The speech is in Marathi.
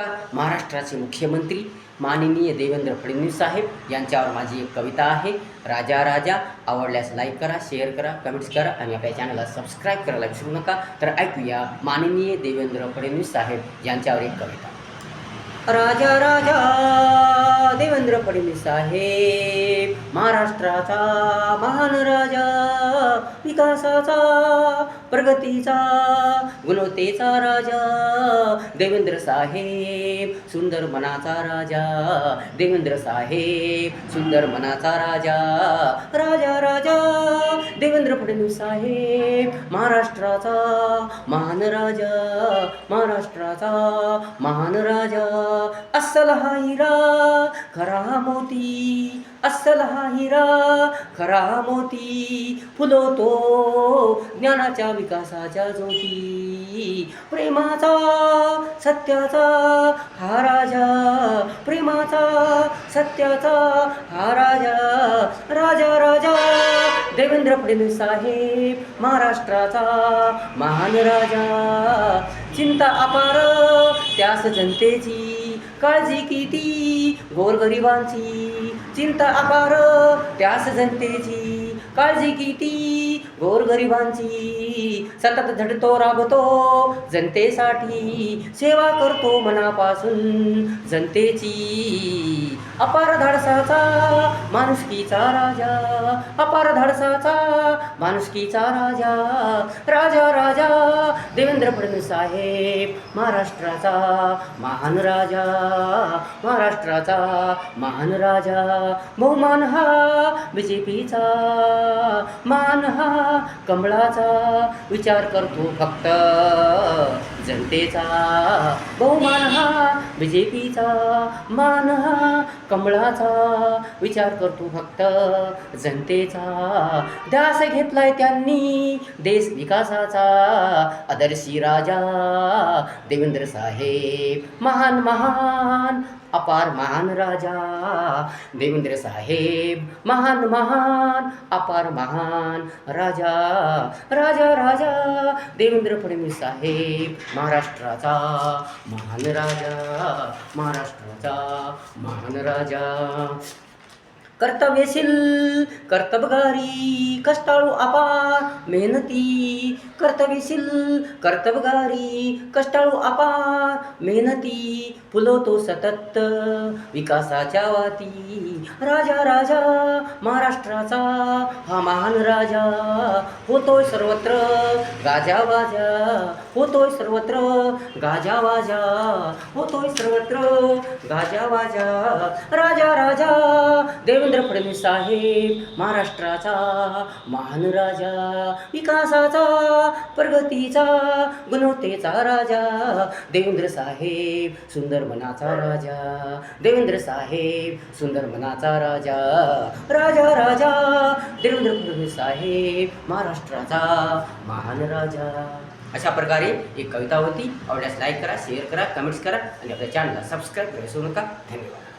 नमस्कार. महाराष्ट्राचे मुख्यमंत्री माननीय देवेंद्र फडणवीस साहेब यांच्यावर माझी एक कविता आहे. राजा राजा आवडल्यास लाईक करा शेअर करा कमेंट्स करा आणि आपल्या चॅनलला सबस्क्राईब करायला विसरू नका. तर ऐकूया माननीय देवेंद्र फडणवीस साहेब यांच्यावर एक कविता. राजा राजा देवेंद्र फडणवीस साहेब महाराष्ट्राचा महान राजा. विकासाचा प्रगतीचा गुणवत्तेचा राजा. देवेंद्र साहेब सुंदर मनाचा राजा. देवेंद्र साहेब सुंदर मनाचा राजा. राजा राजा. देवेंद्र फडणवीस साहेब महाराष्ट्राचा महान राजा. महाराष्ट्राचा महान राजा. अस्सल हा हिरा खरा मोती अस्सल हा हिरा खरा मोती फुलवतो ज्ञानाच्या विकासाच्या ज्योती प्रेमाचा सत्याचा हा राजा प्रेमाचा सत्याचा हा राजा राजा राजा देवेंद्र फडणवीस साहेब महाराष्ट्राचा महान राजा चिंता अपार त्यास जनतेची काळजी किती? गोरगरिबांची चिंता अपार त्यास जनतेची काळजी किती? गोरगरिबांची सतत झडतो राबतो जनतेसाठी सेवा करतो मनापासून. जनतेची अपार धाडसाचा माणुसकीचा राजा. अपार धाडसाचा माणुसकीचा राजा. राजा राजा देव फडणवीस साहेब महाराष्ट्राचा महान राजा महाराष्ट्राचा महान राजा. बहुमान हा बी जे पीचा मान हा कमळाचा. विचार करतो फक्त जनतेचा. बहुमान हा बी जे पीचा मान हा कमळाचा. विचार करतो फक्त जनतेचा. ध्यास घेतलाय त्यांनी देश विकासाचा. आदर्शी राजा देवेंद्र साहेब महान महान अपार महान राजा देवेंद्र साहेब महान महान अपार महान राजा राजा राजा देवेंद्र फडणवीस साहेब महाराष्ट्राचा महान राजा महाराष्ट्राचा महान राजा. कर्तव्यशील कर्तबगारी कष्टाळू अपार मेहनती. कर्तव्यशील कर्तबगारी कष्टाळू अपार मेहनती. फुलवतो सतत विकासाच्या वाती. राजा राजा महाराष्ट्राचा हा महान राजा. होतोय सर्वत्र गाजावाजा होतोय सर्वत्र गाजावाजा होतोय सर्वत्र गाजावाजा राजा राजा. देवेंद्र फडणवीस साहेब महाराष्ट्राचा महान राजा विकासाचा प्रगतीचा गुणवत्तेचा राजा. देवेंद्र साहेब सुंदर मनाचा राजा. देवेंद्र साहेब सुंदर मनाचा राजा. राजा राजा. देवेंद्र फडणवीस साहेब महाराष्ट्राचा महान राजा. अशा प्रकारे एक कविता होती. आवडल्यास लाईक करा शेअर करा कमेंट्स करा आणि आपल्या चॅनलला सबस्क्राईब करा नका. धन्यवाद.